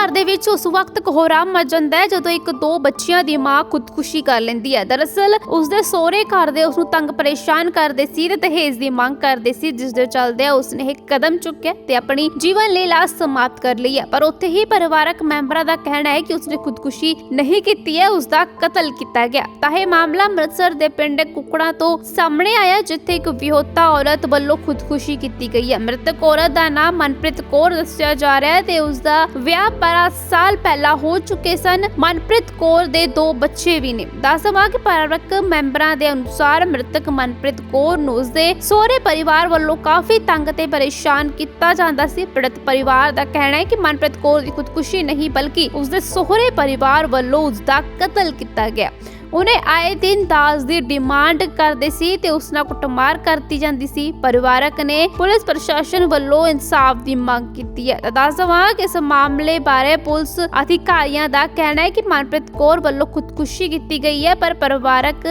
ਘਰ ਦੇ ਵਿੱਚ ਉਸ ਵਕਤ ਕੋਹਰਾਮ ਮਚ ਜਾਂਦਾ ਹੈ, ਜਦੋਂ ਇੱਕ ਦੋ ਬੱਚਿਆਂ ਦੀ ਮਾਂ ਖੁਦਕੁਸ਼ੀ ਕਰ ਲੈਂਦੀ ਹੈ। ਦਰਅਸਲ ਉਸ ਦੇ ਸਹੁਰੇ ਘਰ ਦੇ ਉਸ ਨੂੰ ਤੰਗ ਪਰੇਸ਼ਾਨ ਕਰਦੇ ਸੀ ਤੇ ਦਹੇਜ ਦੀ ਮੰਗ ਕਰਦੇ ਸੀ, ਜਿਸ ਦੇ ਚੱਲਦੇ ਉਸ ਨੇ ਇਹ ਕਦਮ ਚੁੱਕਿਆ ਤੇ ਆਪਣੀ ਜੀਵਨ ਲੀਲਾ ਸਮਾਪਤ ਕਰ ਲਈ ਹੈ। ਪਰ ਉੱਥੇ ਹੀ ਪਰਿਵਾਰਕ ਮੈਂਬਰਾਂ ਦਾ ਕਹਿਣਾ ਹੈ ਕਿ ਉਸਨੇ ਖੁਦਕੁਸ਼ੀ ਨਹੀਂ ਕੀਤੀ ਹੈ ਉਸ ਦਾ ਕਤਲ ਕੀਤਾ ਗਿਆ। ਤਾਂ ਇਹ ਮਾਮਲਾ ਅੰਮ੍ਰਿਤਸਰ ਦੇ ਪਿੰਡ ਕੁਕੜਾ ਤੋਂ ਸਾਹਮਣੇ ਆਇਆ, ਜਿੱਥੇ ਇੱਕ ਵਿਹੋਤਾ ਔਰਤ ਵੱਲੋਂ ਖੁਦਕੁਸ਼ੀ ਕੀਤੀ ਗਈ ਹੈ। ਮ੍ਰਿਤਕ ਔਰਤ ਦਾ ਨਾਮ ਮਨਪ੍ਰੀਤ ਕੌਰ ਦੱਸਿਆ ਜਾ ਰਿਹਾ ਹੈ ਤੇ ਉਸ ਦਾ ਵਿਆਹ 12 ਸਾਲ ਪਹਿਲਾਂ ਹੋ ਚੁੱਕੇ ਸਨ। ਮਨਪ੍ਰੀਤ ਕੌਰ ਦੇ ਦੋ ਬੱਚੇ ਵੀ ਨੇ। ਦੱਸਵਾਂ ਕਿ ਪਰਿਵਾਰਕ ਮੈਂਬਰਾਂ ਦੇ ਅਨੁਸਾਰ ਮ੍ਰਿਤਕ ਮਨਪ੍ਰੀਤ ਕੌਰ ਨੂੰ ਉਸਦੇ ਸਹੁਰੇ ਪਰਿਵਾਰ ਵੱਲੋਂ ਕਾਫੀ ਤੰਗ ਤੇ ਪਰੇਸ਼ਾਨ ਕੀਤਾ ਜਾਂਦਾ ਸੀ। ਪੀੜਤ ਪਰਿਵਾਰ ਦਾ ਕਹਿਣਾ ਹੈ ਕਿ ਮਨਪ੍ਰੀਤ ਕੌਰ ਦੀ ਖੁਦਕੁਸ਼ੀ ਨਹੀਂ, ਬਲਕਿ ਉਸਦੇ ਸਹੁਰੇ ਪਰਿਵਾਰ ਵੱਲੋਂ ਉਸਦਾ ਕਤਲ ਕੀਤਾ ਗਿਆ। ਉਹਨੇ ਆਏ ਦਿਨ ਦਾਜ ਦੀ ਡਿਮਾਂਡ ਕਰਦੇ ਸੀ ਤੇ ਉਸ ਨਾਲ ਕੁੱਟਮਾਰ ਕਰਤੀ ਜਾਂਦੀ ਸੀ। ਪਰਿਵਾਰਕ ਨੇ ਪੁਲਿਸ ਪ੍ਰਸ਼ਾਸਨ ਵੱਲੋਂ ਇਨਸਾਫ ਦੀ ਮੰਗ ਕੀਤੀ ਹੈ। ਦੱਸ ਦੇਵਾਂ ਕਿ ਇਸ ਮਾਮਲੇ ਬਾਰੇ ਪੁਲਿਸ ਅਧਿਕਾਰੀਆਂ ਦਾ ਕਹਿਣਾ ਹੈ ਕਿ ਮਨਪ੍ਰੀਤ ਕੌਰ ਵੱਲੋਂ ਖੁਦਕੁਸ਼ੀ ਕੀਤੀ ਗਈ ਹੈ, ਪਰ ਪਰਿਵਾਰਕ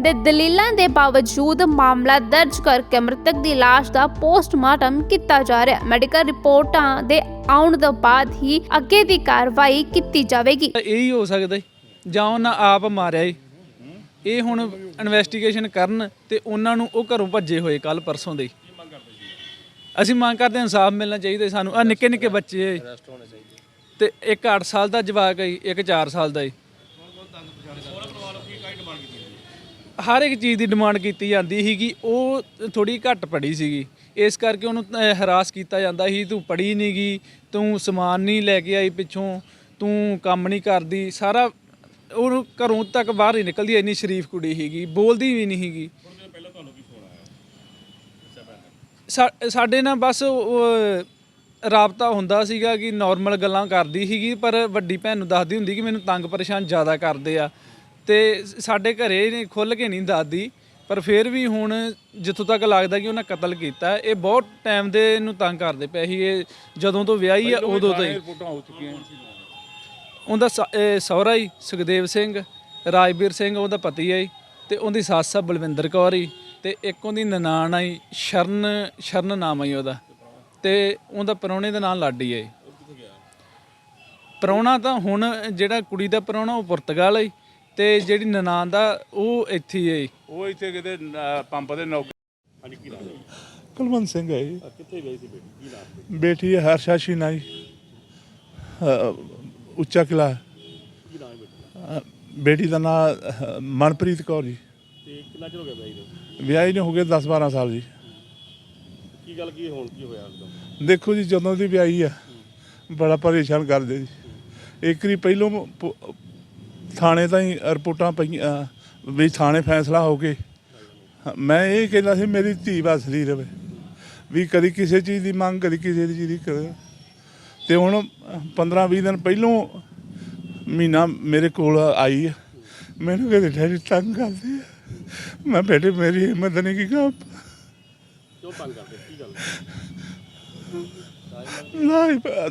ਦੇ ਦਲੀਲਾਂ ਦੇ ਬਾਵਜੂਦ ਮਾਮਲਾ ਦਰਜ ਕਰਕੇ ਮ੍ਰਿਤਕ ਦੀ ਲਾਸ਼ ਦਾ ਪੋਸਟਮਾਰਟਮ ਕੀਤਾ ਜਾ ਰਿਹਾ ਮੈਡੀਕਲ ਰਿਪੋਰਟਾਂ ਦੇ ਆਉਣ ਤੋਂ ਬਾਅਦ ਹੀ ਅੱਗੇ ਦੀ ਕਾਰਵਾਈ ਕੀਤੀ ਜਾਵੇਗੀ। ਤਾਂ ਇਹੀ ਹੋ ਸਕਦਾ ਈ। ਜਾਂ ਉਹਨਾਂ ਆਪ ਮਾਰਿਆ ਈ ਇਹ ਹੁਣ ਇਨਵੈਸਟੀਗੇਸ਼ਨ ਕਰਨ ਤੇ ਉਹਨਾਂ ਨੂੰ ਉਹ ਘਰੋਂ ਭੱਜੇ ਹੋਏ ਕੱਲ ਪਰਸੋਂ ਦੇ। ਅਸੀਂ ਮੰਗ ਕਰਦੇ ਹਾਂ ਇਨਸਾਫ ਮਿਲਣਾ ਚਾਹੀਦਾ ਸਾਨੂੰ। ਆ ਨਿੱਕੇ ਨਿੱਕੇ ਬੱਚੇ ਤੇ ਇੱਕ 8 ਸਾਲ ਦਾ ਜਵਾਕ ਹੈ ਇੱਕ 4 ਸਾਲ ਦਾ ਈ ਹਰ ਇੱਕ ਚੀਜ਼ ਦੀ ਡਿਮਾਂਡ ਕੀਤੀ ਜਾਂਦੀ ਸੀਗੀ। ਉਹ ਥੋੜੀ ਘੱਟ ਪੜੀ ਸੀਗੀ। ਇਸ ਕਰਕੇ ਉਹਨੂੰ ਹਰਾਸ ਕੀਤਾ ਜਾਂਦਾ ਸੀ। ਤੂੰ ਪੜੀ ਨਹੀਂ ਗਈ ਤੂੰ ਸਮਾਨ ਨਹੀਂ ਲੈ ਕੇ ਆਈ ਪਿੱਛੋਂ ਤੂੰ ਕੰਮ ਨਹੀਂ ਕਰਦੀ। ਸਾਰਾ ਉਹਨੂੰ ਘਰੋਂ ਤੱਕ ਬਾਹਰ ਹੀ ਨਿਕਲਦੀ ਇੰਨੀ ਸ਼ਰੀਫ ਕੁੜੀ ਸੀਗੀ ਬੋਲਦੀ ਵੀ ਨਹੀਂ ਸੀਗੀ। ਸਾ- ਸਾਡੇ ਨਾਲ ਬਸ ਉਹ ਰਾਬਤਾ ਹੁੰਦਾ ਸੀਗਾ ਕਿ ਨਾਰਮਲ ਗੱਲਾਂ ਕਰਦੀ ਸੀਗੀ ਪਰ ਵੱਡੀ ਭੈਣ ਨੂੰ ਦੱਸਦੀ ਹੁੰਦੀ ਕਿ ਮੈਨੂੰ ਤੰਗ ਪਰੇਸ਼ਾਨ ਜ਼ਿਆਦਾ ਕਰਦੇ ਆ। ਤੇ ਸਾਡੇ ਘਰੇ ਨੇ ਖੁੱਲ ਕੇ ਨਹੀਂ ਦੱਸਦੀ ਪਰ ਫਿਰ ਵੀ ਹੁਣ ਜਿੱਥੋਂ ਤੱਕ ਲੱਗਦਾ ਕਿ ਉਹਨਾਂ ਕਤਲ ਕੀਤਾ ਇਹ ਬਹੁਤ ਟਾਈਮ ਦੇ ਇਹਨੂੰ ਤੰਗ ਕਰਦੇ ਪਏ ਸੀ। ਇਹ ਜਦੋਂ ਤੋਂ ਵਿਆਹੀ ਆ ਉਦੋਂ ਤੋਂ ਹੀ। ਉਹਦਾ ਸਹੁਰਾ ਹੀ ਸੁਖਦੇਵ ਸਿੰਘ ਰਾਜਵੀਰ ਸਿੰਘ ਉਹਦਾ ਪਤੀ ਹੈ ਤੇ ਉਹਦੀ ਸੱਸ ਆ ਬਲਵਿੰਦਰ ਕੌਰ ਹੀ ਤੇ ਇੱਕ ਉਹਦੀ ਨਨਾਣ ਆਈ ਸ਼ਰਨ ਸ਼ਰਨ ਨਾਮ ਹੈ ਉਹਦਾ ਤੇ ਉਹਦਾ ਪਰੌਣੇ ਦਾ ਨਾਮ ਲਾਡੀ ਹੈ ਜੀ। ਪ੍ਰਾਹੁਣਾ ਤਾਂ ਹੁਣ ਜਿਹੜਾ ਕੁੜੀ ਦਾ ਪ੍ਰਾਹੁਣਾ ਉਹ ਪੁਰਤਗਾਲ ਹੈ ਤੇ ਜਿਹੜੀ ਨਨਾਣ ਦਾ ਉਹ ਇੱਥੇ ਹੀ ਹੈ। ਉਹ ਇੱਥੇ ਕਿਤੇ ਪੰਪ ਦੇ ਨੌਕਰੀ ਹਾਂਜੀ ਕੀ ਨਾਮ ਕੁਲਵੰਤ ਸਿੰਘ ਹੈ ਜੀ। ਕਿੱਥੇ ਗਈ ਸੀ ਬੇਟੀ? ਕੀ ਨਾਮ ਬੇਟੀ ਹੈ ਹਰਸ਼ਾ ਸ਼ੀਨਾ ਜੀ। ਅ, ਉੱਚਾ ਕਿਲਾ ਕੀ ਨਾਮ ਹੈ। ਬੇਟੀ ਅ, ਬੇਟੀ ਦਾ ਨਾਮ ਮਨਪ੍ਰੀਤ ਕੌਰ ਜੀ। ਤੇ ਕਿੰਨਾ ਚਿਰ ਹੋ ਗਿਆ ਬਾਈ ਨੂੰ? ਵਿਆਹੀ ਨੂੰ ਹੋ ਗਏ 10 12 ਸਾਲ ਜੀ। ਕੀ ਗੱਲ ਕੀ ਹੁਣ ਕੀ ਹੋਇਆ ਇੱਕਦਮ ਦੇਖੋ ਜੀ ਜਦੋਂ ਦੀ ਵਿਆਹੀ ਆ ਬੜਾ ਪਰੇਸ਼ਾਨ ਕਰਦੇ ਜੀ। ਇੱਕ ਵਾਰੀ ਪਹਿਲੋਂ ਪ- ਥਾਣੇ ਤਾਈਂ ਰਿਪੋਰਟਾਂ ਪਈਆਂ ਵੀ ਥਾਣੇ ਫੈਸਲਾ ਹੋ ਕੇ। ਮੈਂ ਇਹ ਕਹਿੰਦਾ ਸੀ ਮੇਰੀ ਧੀ ਵਸਦੀ ਰਵੇ। ਵੀ ਕਦੀ ਕਿਸੇ ਚੀਜ਼ ਦੀ ਮੰਗ ਕਦੀ ਕਿਸੇ ਦੀ ਚੀਜ਼ ਦੀ ਕਰੇ ਤੇ ਹੁਣ 15 20 ਦਿਨ ਪਹਿਲੋਂ ਮਹੀਨਾ ਮੇਰੇ ਕੋਲ ਆਈ ਆ ਮੈਨੂੰ ਕਹਿੰਦੇ ਡੈਡੀ ਤੰਗ ਕਰਦੇ ਆ। ਮੈਂ ਬੇਟੇ ਮੇਰੀ ਹਿੰਮਤ ਨਹੀਂ ਕੀ ਕਰਾਂ ਕਿਉਂ ਤੰਗ ਕਰਦੇ? ਕੀ ਗੱਲ?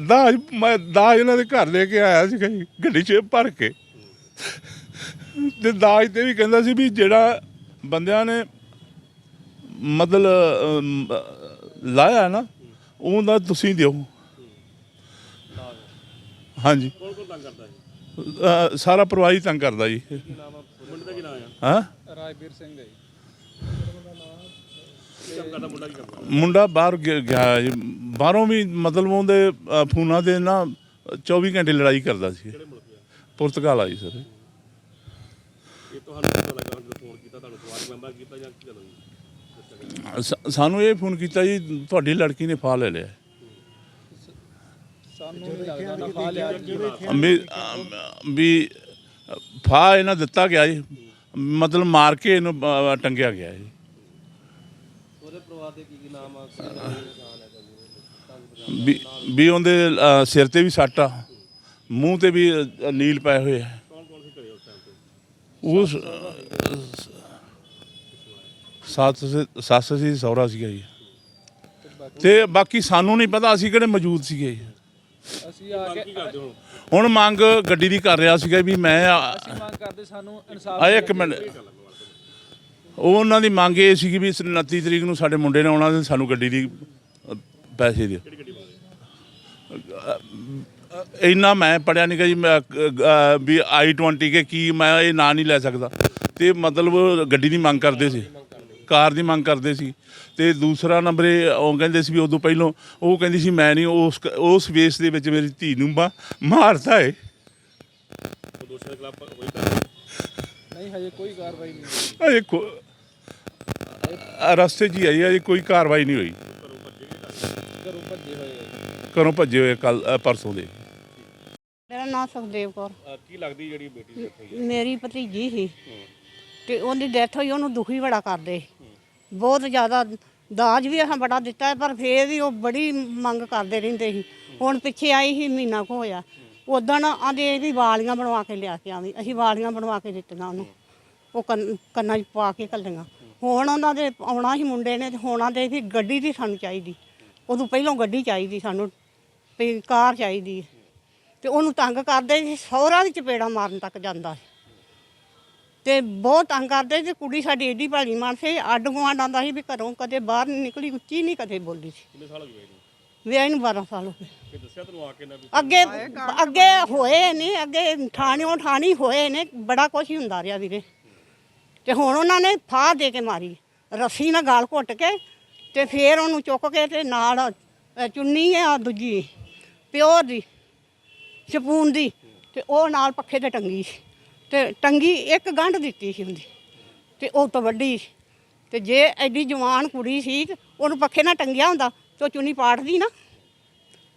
ਦਾਜ ਮੈਂ ਦਾਜ ਇਹਨਾਂ ਦੇ ਘਰ ਲੈ ਕੇ ਆਇਆ ਸੀ ਗੱਡੀ 'ਚ ਭਰ ਕੇ। ਤੇ ਦਾਜ ਤੇ ਵੀ ਕਹਿੰਦਾ ਸੀ ਵੀ ਜਿਹੜਾ ਬੰਦਿਆਂ ਨੇ ਮਤਲਬ ਅਮ, ਲਾਇਆ ਨਾ ਉਹਦਾ ਤੁਸੀਂ ਦਿਓ। ਹਾਂਜੀ। ਕੌਣ ਕੌਣ ਤੰਗ ਕਰਦਾ ਹੈ ਅ, ਸਾਰਾ ਪਰਿਵਾਰ ਹੀ ਤੰਗ ਕਰਦਾ ਜੀ। ਆ ਮੁੰਡੇ ਦਾ ਕੀ ਨਾਮ ਆ ਹਾਂ? ਰਾਜਵੀਰ ਸਿੰਘ ਹੈ ਜੀ। ਕੀ ਕੰਮ ਕਰਦਾ ਮੁੰਡਾ ਕੀ ਕਰਦਾ ਮੁੰਡਾ ਬਾਹਰ ਗਿਆ ਗਿਆ ਜੀ। ਬਾਹਰੋਂ ਵੀ ਮਤਲਬ ਉਹਦੇ ਅ, ਫੋਨਾਂ ਤੇ ਨਾ 24 ਘੰਟੇ ਲੜਾਈ ਕਰਦਾ ਸੀ। ਕਿਹੜੇ ਮੁਲਕ ਦਾ ਪੁਰਤਗਾਲ ਆਈ ਸਰ। ਇਹ ਤੁਹਾਨੂੰ ਪਤਾ ਲੱਗਾ ਜਦੋਂ ਫੋਨ ਕੀਤਾ ਤੁਹਾਨੂੰ ਪਰਿਵਾਰ ਮੈਂਬਰ ਕੀਤਾ ਜਾਂ ਕੀ ਗੱਲ ਹੋਈ? ਦੱਸਿਆ ਕਿਹਨੇ? ਸ- ਸਾਨੂੰ ਇਹ ਫੋਨ ਕੀਤਾ ਜੀ ਤੁਹਾਡੀ ਲੜਕੀ ਨੇ ਫਾਹ ਲੈ ਲਿਆ ਸਾਨੂੰ ਨਹੀਂ ਲੱਗਦਾ ਨਾ ਫਾ ਲਿਆ ਵੀ ਅਮ, ਵੀ ਫਾਹ ਇਹਨਾਂ ਦਿੱਤਾ ਗਿਆ ਜੀ। ਮਤਲਬ ਮਾਰ ਕੇ ਇਹਨੂੰ ਅ, ਟੰਗਿਆ ਗਿਆ ਜੀ। ਵੀ ਵੀ ਉਹਦੇ ਅ, ਸਿਰ ਤੇ ਵੀ ਸੱਟ ਆ। ਮੂੰਹ ਤੇ ਵੀ ਅ, ਨੀਲ ਪਏ ਹੋਏ ਆ। ਉਸ ਟਾਈਮ ਤੇ ਉਸ ਸੱਸ ਸੀ- ਸੱਸ ਸੀ ਸਹੁਰਾ ਸੀਗਾ ਜੀ। ਤੇ ਬਾਕੀ ਸਾਨੂੰ ਨਹੀਂ ਪਤਾ ਅਸੀਂ ਕਿਹੜੇ ਮੌਜੂਦ ਸੀਗੇ ਜੀ। ਅਸੀਂ ਆ ਕੇ ਕੀ ਕਰਦੇ ਹੋ ਹੁਣ ਮੰਗ ਗੱਡੀ ਦੀ ਕਰ ਰਿਹਾ ਸੀਗਾ ਵੀ ਮੈਂ ਆ ਅਸੀਂ ਮੰਗ ਕਰਦੇ ਸਾਨੂੰ ਇਨਸਾਫ ਆ ਇੱਕ ਮਿੰਟ। ਉਹ ਉਹਨਾਂ ਦੀ ਮੰਗ ਇਹ ਸੀ ਵੀ 29 ਤਰੀਕ ਨੂੰ ਸਾਡੇ ਮੁੰਡੇ ਨੇ ਆਉਣਾ ਤੇ ਸਾਨੂੰ ਗੱਡੀ ਦੀ ਅ, ਪੈਸੇ ਦਿਓ। ਇੰਨਾ ਮੈਂ ਪੜਿਆ ਨਹੀਂ ਕਿ ਜੀ ਮੈਂ, ਅ, ਅ, ਵੀ i20 ਕੇ ਕੀ ਮੈਂ ਇਹ ਨਾਂ ਨਹੀਂ ਲੈ ਸਕਦਾ। ਤੇ ਮਤਲਬ ਗੱਡੀ ਦੀ ਮੰਗ ਕਰਦੇ ਸੀ। ਕਾਰ ਦੀ ਮੰਗ ਕਰਦੇ ਸੀ। ਤੇ ਦੂਸਰਾ ਨੰਬਰ ਇਹ ਉਹ ਕਹਿੰਦੇ ਸੀ ਵੀ ਉਦੋਂ ਪਹਿਲਾਂ ਉਹ ਕਹਿੰਦੀ ਸੀ ਮੈਂ ਨਹੀਂ ਉਸ ਉਸ ਵੇਸ ਦੇ ਵਿੱਚ ਮੇਰੀ ਧੀ ਨੂੰ ਮਾ- ਮਾਰਤਾ ਏ। ਉਹ ਦੋਸ਼ੀਆਂ ਦੇ ਖਿਲਾਫ ਹੋਈ ਕਾਰਵਾਈ ਨਹੀਂ ਹਜੇ ਕੋਈ ਕਾਰਵਾਈ ਨਹੀਂ ਅਜੇ ਕੋ ਅ, ਰਸਤੇ 'ਚ ਹੀ ਆਈ ਅਜੇ ਕੋਈ ਕਾਰਵਾਈ ਨਹੀਂ ਹੋਈ। ਘਰੋਂ ਭੱਜੇ ਹੋਏ ਆ ਘਰੋਂ ਭੱਜੇ ਹੋਏ ਕੱਲ ਪਰਸੋਂ ਦੇ। ਮੇਰਾ ਨਾਮ ਸੁਖਦੇਵ ਕੌਰ। ਅਹ ਕੀ ਲੱਗਦੀ ਜਿਹੜੀ ਬੇਟੀ ਹੋਈ ਮੇਰੀ ਭਤੀਜੀ ਸੀ। ਤੇ ਉਹਦੀ ਡੈਥ ਹੋਈ, ਉਹਨੂੰ ਦੁਖੀ ਬੜਾ ਕਰਦੇ ਬਹੁਤ ਜ਼ਿਆਦਾ ਦਾਜ ਵੀ ਅਸੀਂ ਬੜਾ ਦਿੱਤਾ, ਪਰ ਫੇਰ ਵੀ ਉਹ ਬੜੀ ਮੰਗ ਕਰਦੇ ਰਹਿੰਦੇ ਸੀ। ਹੁਣ ਪਿੱਛੇ ਆਈ ਸੀ, ਮਹੀਨਾ ਕੁ ਹੋਇਆ। ਉਦੋਂ ਆਂਦੇ ਵੀ ਵਾਲੀਆਂ ਬਣਵਾ ਕੇ ਲਿਆ ਕੇ ਆਵੀਂ, ਅਸੀਂ ਵਾਲੀਆਂ ਬਣਵਾ ਕੇ ਦਿੱਤੀਆਂ ਉਹਨੂੰ। ਉਹ ਕੰਨਾਂ 'ਚ ਪਾ ਕੇ ਕੱਲੀਆਂ। ਹੁਣ ਉਹਨਾਂ ਦੇ ਆਉਣਾ ਸੀ ਮੁੰਡੇ ਨੇ ਤੇ ਹੁਣ ਆਂਦੇ ਵੀ ਗੱਡੀ ਦੀ ਸਾਨੂੰ ਚਾਹੀਦੀ। ਉਦੋਂ ਪਹਿਲਾਂ ਗੱਡੀ ਚਾਹੀਦੀ ਸਾਨੂੰ, ਵੀ ਕਾਰ ਚਾਹੀਦੀ। ਹੈ ਤੇ ਉਹਨੂੰ ਤੰਗ ਕਰਦੇ ਸੀ, ਸਹੁਰਾ ਦੀ ਚਪੇੜਾ ਮਾਰਨ ਤੱਕ ਜਾਂਦਾ ਸੀ। ਤੇ ਬਹੁਤ ਤੰਗ ਕਰਦੇ ਤੇ ਕੁੜੀ ਸਾਡੀ ਏਡੀ ਭਾਲੀ ਮਾਨ ਸੀ ਅੱਡ ਗੁਆਂਢ ਆਂਦਾ ਸੀ ਵੀ ਘਰੋਂ ਕਦੇ ਬਾਹਰ ਨਹੀਂ ਨਿਕਲੀ ਉੱਚੀ ਨਹੀਂ ਕਦੇ ਬੋਲੀ ਸੀ। ਕਿੰਨੇ ਸਾਲ ਹੋ ਗਏ ਇਹਨੂੰ? ਵਿਆਹ ਨੂੰ 12 ਸਾਲ ਹੋ ਗਏ। ਕਿ ਦੱਸਿਆ ਤੈਨੂੰ ਆ ਕੇ ਨਾ ਵੀ ਅੱਗੇ ਅੱਗੇ ਹੋਏ ਨੇ ਅੱਗੇ ਠਾਣਿਓਂ ਠਾਣੀ ਹੋਏ ਨੇ ਬੜਾ ਕੁਛ ਹੀ ਹੁੰਦਾ ਰਿਹਾ ਵੀਰੇ। ਤੇ ਹੁਣ ਉਹਨਾਂ ਨੇ ਫਾਹ ਦੇ ਕੇ ਮਾਰੀ ਰੱਸੀ ਨਾਲ ਗਾਲ ਘੁੱਟ ਕੇ ਤੇ ਫੇਰ ਉਹਨੂੰ ਚੁੱਕ ਕੇ ਤੇ ਨਾਲ ਅ, ਚੁੰਨੀ ਆ ਦੂਜੀ ਪਿਓਰ ਦੀ ਸ਼ਪੂਨ ਦੀ ਤੇ ਉਹ ਨਾਲ ਪੱਖੇ ਤੇ ਟੰਗੀ ਸੀ। ਤੇ ਟੰਗੀ ਇੱਕ ਗੰਢ ਦਿੱਤੀ ਸੀ ਹੁੰਦੀ ਤੇ ਉਹ ਤੋਂ ਵੱਡੀ। ਤੇ ਜੇ ਐਡੀ ਜਵਾਨ ਕੁੜੀ ਸੀ ਉਹਨੂੰ ਪੱਖੇ ਨਾਲ ਟੰਗਿਆ ਹੁੰਦਾ ਤੇ ਉਹ ਚੁੰਨੀ ਪਾੜਦੀ ਨਾ।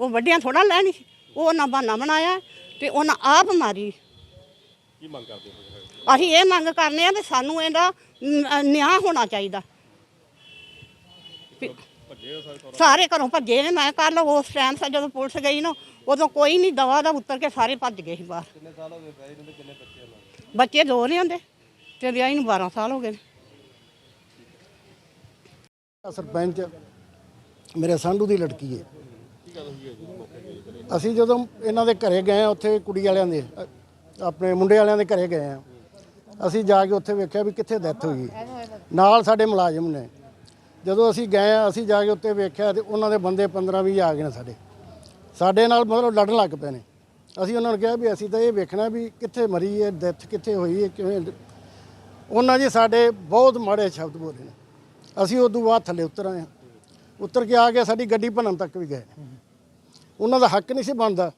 ਉਹ ਵੱਡਿਆਂ ਥੋੜਾ ਲੈਣੀ ਸੀ। ਉਹ ਨਾ ਬਹਾਨਾ ਬਣਾਇਆ ਤੇ ਉਹਨਾਂ ਆਪ ਮਾਰੀ। ਕੀ ਮੰਗ ਕਰਦੇ ਹੋ ਅਸੀਂ ਇਹ ਮੰਗ ਕਰਨੇ ਆ ਵੀ ਸਾਨੂੰ ਇਹਦਾ ਨ- ਨਿਆਂ ਹੋਣਾ ਚਾਹੀਦਾ। ਵੀ ਭੱਜੇ ਹੋ ਸਾਰੇ ਘਰੋਂ? ਭੱਜੇ ਨੇ। ਮੈਂ ਕੱਲ ਉਸ ਟਾਈਮ ਸਾ ਜਦੋਂ ਪੁਲਿਸ ਗਈ ਨਾ ਉਦੋਂ ਕੋਈ ਨਹੀਂ ਦਵਾ ਦਾ ਉੱਤਰ ਕੇ ਸਾਰੇ ਭੱਜ ਗਏ ਸੀ ਬਾਹਰ। ਕਿੰਨੇ ਸਾਲ ਹੋ ਗਏ ਵਿਆਹੀ ਨੂੰ ਕਿੰਨੇ ਬੱਚੇ ਬੱਚੇ ਦੋ ਨੇ ਹੁੰਦੇ ਤੇ ਵਿਆਹੀ ਨੂੰ 12 ਸਾਲ ਹੋ ਗਏ ਨੇ। ਸਰਪੰਚ ਮੇਰੇ ਸਾਂਢੂ ਦੀ ਲੜਕੀ ਹੈ। ਅਸੀਂ ਜਦੋਂ ਇਹਨਾਂ ਦੇ ਘਰੇ ਗਏ ਆ ਉੱਥੇ ਕੁੜੀ ਵਾਲਿਆਂ ਦੇ ਅ, ਆਪਣੇ ਮੁੰਡੇ ਵਾਲਿਆਂ ਦੇ ਘਰੇ ਗਏ ਆ ਅਸੀਂ ਜਾ ਕੇ ਉੱਥੇ ਵੇਖਿਆ ਵੀ ਕਿੱਥੇ ਡੈਥ ਹੋਈ ਨਾਲ ਸਾਡੇ ਮੁਲਾਜ਼ਮ ਨੇ। ਜਦੋਂ ਅਸੀਂ ਗਏ ਆ ਅਸੀਂ ਜਾ ਕੇ ਉੱਥੇ ਵੇਖਿਆ ਤੇ ਉਹਨਾਂ ਦੇ ਬੰਦੇ 15 20 ਆ ਗਏ ਨੇ ਸਾਡੇ। ਸਾਡੇ ਨਾਲ ਮਤਲਬ ਲੜਨ ਲੱਗ ਪਏ ਨੇ। ਅਸੀਂ ਉਹਨਾਂ ਨੂੰ ਕਿਹਾ ਵੀ ਅਸੀਂ ਤਾਂ ਇਹ ਵੇਖਣਾ ਵੀ ਕਿੱਥੇ ਮਰੀ ਹੈ, ਡੈਥ ਕਿੱਥੇ ਹੋਈ ਹੈ, ਕਿਵੇਂ ਉਹਨਾਂ ਜੀ ਸਾਡੇ ਬਹੁਤ ਮਾੜੇ ਸ਼ਬਦ ਬੋਲੇ ਨੇ। ਅਸੀਂ ਉਦੋਂ ਬਾਅਦ ਥੱਲੇ ਉਤਰ ਆਏ ਹਾਂ। ਉਤਰ ਕੇ ਆ ਕੇ ਸਾਡੀ ਗੱਡੀ ਭੰਨਣ ਤੱਕ ਵੀ ਗਏ। ਨੇ ਉਹਨਾਂ ਦਾ ਹੱਕ ਨਹੀਂ ਸੀ ਬਣਦਾ।